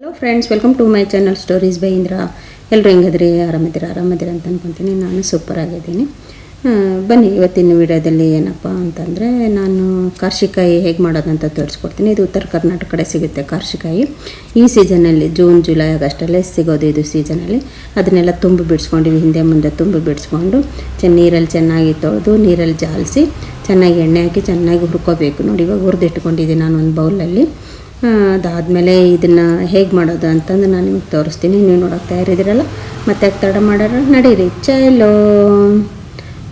Hello friends welcome to my channel stories by Indra ಎಲ್ಲರೂ ಹೆಂಗದ್ರಿ? ಆರಾಮಿದ್ದೀರಾ? ಆರಾಮಿದ್ದೀರಾ ಅಂತ ಅಂದ್ಕೊತೀನಿ ನಾನು ಸೂಪರ್ ಆಗಿದ್ದೀನಿ. ಬನ್ನಿ, ಇವತ್ತಿನ ವಿಡಿಯೋದಲ್ಲಿ ಏನಪ್ಪ ಅಂತಂದರೆ ನಾನು ಕಾರ್ಶಿಕಾಯಿ ಹೇಗೆ ಮಾಡೋದಂತ ತೋರಿಸ್ಕೊಡ್ತೀನಿ. ಇದು ಉತ್ತರ ಕರ್ನಾಟಕ ಕಡೆ ಸಿಗುತ್ತೆ ಕಾರ್ಶಿಕಾಯಿ ಈ ಸೀಸನಲ್ಲಿ ಜೂನ್ ಜುಲೈ ಆಗಸ್ಟಲ್ಲೇ ಸಿಗೋದು ಇದು ಸೀಸನಲ್ಲಿ ಅದನ್ನೆಲ್ಲ ತುಂಬಿ ಬಿಡಿಸ್ಕೊಂಡಿವಿ. ಹಿಂದೆ ಮುಂದೆ ತುಂಬಿ ಬಿಡಿಸ್ಕೊಂಡು ಚೆನ್ನ ನೀರಲ್ಲಿ ಚೆನ್ನಾಗಿ ತೊಳೆದು ನೀರಲ್ಲಿ ಜಾಲಿಸಿ ಚೆನ್ನಾಗಿ ಎಣ್ಣೆ ಹಾಕಿ ಚೆನ್ನಾಗಿ ಹುರ್ಕೋಬೇಕು. ನೋಡಿ, ಇವಾಗ ಹುರಿದಿಟ್ಕೊಂಡಿದ್ದೀನಿ ನಾನು ಒಂದು ಬೌಲಲ್ಲಿ ಅದಾದಮೇಲೆ ಇದನ್ನು ಹೇಗೆ ಮಾಡೋದು ಅಂತಂದು ನಾನು ನಿಮಗೆ ತೋರಿಸ್ತೀನಿ. ನೀವು ನೋಡೋಕೆ ತಯಾರಿದ್ದೀರಲ್ಲ? ಮತ್ತೆ ತಡ ಮಾಡೋರು? ನಡೀರಿ. ಚಲೋ.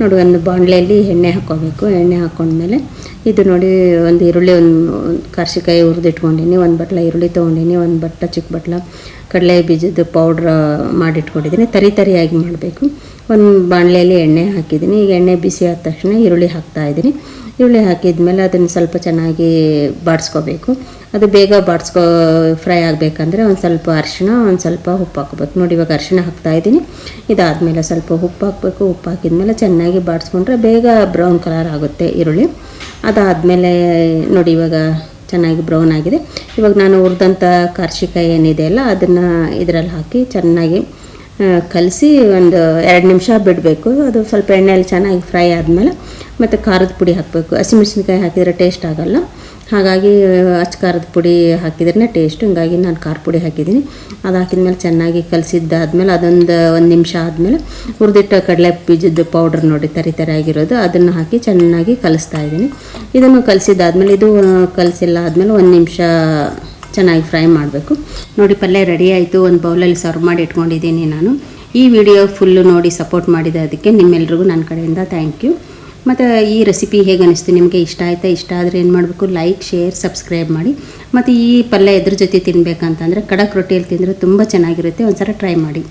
ನೋಡಿ, ಒಂದು ಬಾಣಲೆಯಲ್ಲಿ ಎಣ್ಣೆ ಹಾಕ್ಕೋಬೇಕು ಎಣ್ಣೆ ಹಾಕ್ಕೊಂಡ್ಮೇಲೆ ಇದು ನೋಡಿ ಒಂದು ಈರುಳ್ಳಿ ಒಂದು ಕಾರ್ಶಿಕಾಯಿ ಹುರಿದಿಟ್ಕೊಂಡಿನಿ, ಒಂದು ಬಟ್ಲ ಈರುಳ್ಳಿ ತೊಗೊಂಡಿನಿ, ಒಂದು ಬಟ್ಲ ಚಿಕ್ಕ ಬಟ್ಲ, ಕಡಲೆ ಬೀಜದ ಪೌಡ್ರ್ ಮಾಡಿಟ್ಕೊಂಡಿದ್ದೀನಿ ತರಿ ತರಿಯಾಗಿ ಮಾಡಬೇಕು. ಒಂದು ಬಾಣಲೆಯಲ್ಲಿ ಎಣ್ಣೆ ಹಾಕಿದ್ದೀನಿ ಈಗ ಎಣ್ಣೆ ಬಿಸಿ ಆದ ತಕ್ಷಣ ಈರುಳ್ಳಿ ಹಾಕ್ತಾ ಇದ್ದೀನಿ ಈರುಳ್ಳಿ ಹಾಕಿದ್ಮೇಲೆ ಅದನ್ನು ಸ್ವಲ್ಪ ಚೆನ್ನಾಗಿ ಬಾಡಿಸ್ಕೋಬೇಕು. ಅದು ಬೇಗ ಬಾಡಿಸ್ಕೋ, ಫ್ರೈ ಆಗಬೇಕಂದ್ರೆ ಒಂದು ಸ್ವಲ್ಪ ಅರಿಶಿಣ, ಒಂದು ಸ್ವಲ್ಪ ಉಪ್ಪು ಹಾಕ್ಬೇಕು. ನೋಡಿ ಇವಾಗ ಅರಿಶಿಣ ಹಾಕ್ತಾ ಇದ್ದೀನಿ ಇದಾದಮೇಲೆ ಸ್ವಲ್ಪ ಉಪ್ಪು ಹಾಕಬೇಕು. ಉಪ್ಪು ಹಾಕಿದ್ಮೇಲೆ ಚೆನ್ನಾಗಿ ಬಾಡಿಸ್ಕೊಂಡ್ರೆ ಬೇಗ ಬ್ರೌನ್ ಕಲರ್ ಆಗುತ್ತೆ ಈರುಳ್ಳಿ. ಅದಾದಮೇಲೆ ನೋಡಿ, ಇವಾಗ ಚೆನ್ನಾಗಿ ಬ್ರೌನ್ ಆಗಿದೆ. ಇವಾಗ ನಾನು ಹುರಿದಂಥ ಕಾರ್ಶಿಕಾಯಿ ಏನಿದೆ ಅಲ್ಲ, ಅದನ್ನು ಇದರಲ್ಲಿ ಹಾಕಿ ಚೆನ್ನಾಗಿ ಕಲಸಿ ಒಂದು ಎರಡು ನಿಮಿಷ ಬಿಡಬೇಕು. ಅದು ಸ್ವಲ್ಪ ಎಣ್ಣೆಯಲ್ಲಿ ಚೆನ್ನಾಗಿ ಫ್ರೈ ಆದಮೇಲೆ ಮತ್ತು ಖಾರದ ಪುಡಿ ಹಾಕಬೇಕು. ಹಸಿಮೆಣ್ಸಿನ್ಕಾಯಿ ಹಾಕಿದರೆ ಟೇಸ್ಟ್ ಆಗಲ್ಲ. ಹಾಗಾಗಿ, ಅಚ್ಚ ಖಾರದ ಪುಡಿ ಹಾಕಿದ್ರೆ ಟೇಸ್ಟು ಹಿಂಗಾಗಿ ನಾನು ಖಾರ ಪುಡಿ ಹಾಕಿದ್ದೀನಿ. ಅದು ಹಾಕಿದ್ಮೇಲೆ ಚೆನ್ನಾಗಿ ಕಲಸಿದ್ದಾದ್ಮೇಲೆ ಅದೊಂದು ಒಂದು ನಿಮಿಷ ಆದಮೇಲೆ ಹುರಿದಿಟ್ಟ ಕಡಲೆ ಬೀಜದ ಪೌಡ್ರ್ ನೋಡಿ, ತರಿ ಆಗಿರೋದು, ಅದನ್ನು ಹಾಕಿ ಚೆನ್ನಾಗಿ ಕಲಿಸ್ತಾ ಇದ್ದೀನಿ. ಇದನ್ನು ಕಲಸಿದ್ದಾದ್ಮೇಲೆ, ಇದು ಕಲಸಿಲ್ಲ ಆದಮೇಲೆ ಒಂದು ನಿಮಿಷ ಚೆನ್ನಾಗಿ ಫ್ರೈ ಮಾಡಬೇಕು. ನೋಡಿ, ಪಲ್ಯ ರೆಡಿ ಆಯಿತು. ಒಂದು ಬೌಲಲ್ಲಿ ಸರ್ವ್ ಮಾಡಿ ಇಟ್ಕೊಂಡಿದ್ದೀನಿ ನಾನು. ಈ ವಿಡಿಯೋ ಫುಲ್ಲು ನೋಡಿ ಸಪೋರ್ಟ್ ಮಾಡಿದ ಅದಕ್ಕೆ ನಿಮ್ಮೆಲ್ರಿಗೂ ನನ್ನ ಕಡೆಯಿಂದ ಥ್ಯಾಂಕ್ ಯು ಮತ್ತು ಈ ರೆಸಿಪಿ ಹೇಗೆ ಅನಿಸ್ತು, ನಿಮಗೆ ಇಷ್ಟ ಆಯಿತಾ, ಇಷ್ಟ ಆದರೆ ಏನು ಮಾಡಬೇಕು ಲೈಕ್ ಶೇರ್ ಸಬ್ಸ್ಕ್ರೈಬ್ ಮಾಡಿ. ಮತ್ತು ಈ ಪಲ್ಯ ಎದ್ರ ಜೊತೆ ತಿನ್ನಬೇಕಂತಂದರೆ ಕಡಕ್ ರೊಟ್ಟಿಯಲ್ಲಿ ತಿಂದರೆ ತುಂಬ ಚೆನ್ನಾಗಿರುತ್ತೆ, ಒಂದ್ಸಲ ಟ್ರೈ ಮಾಡಿ.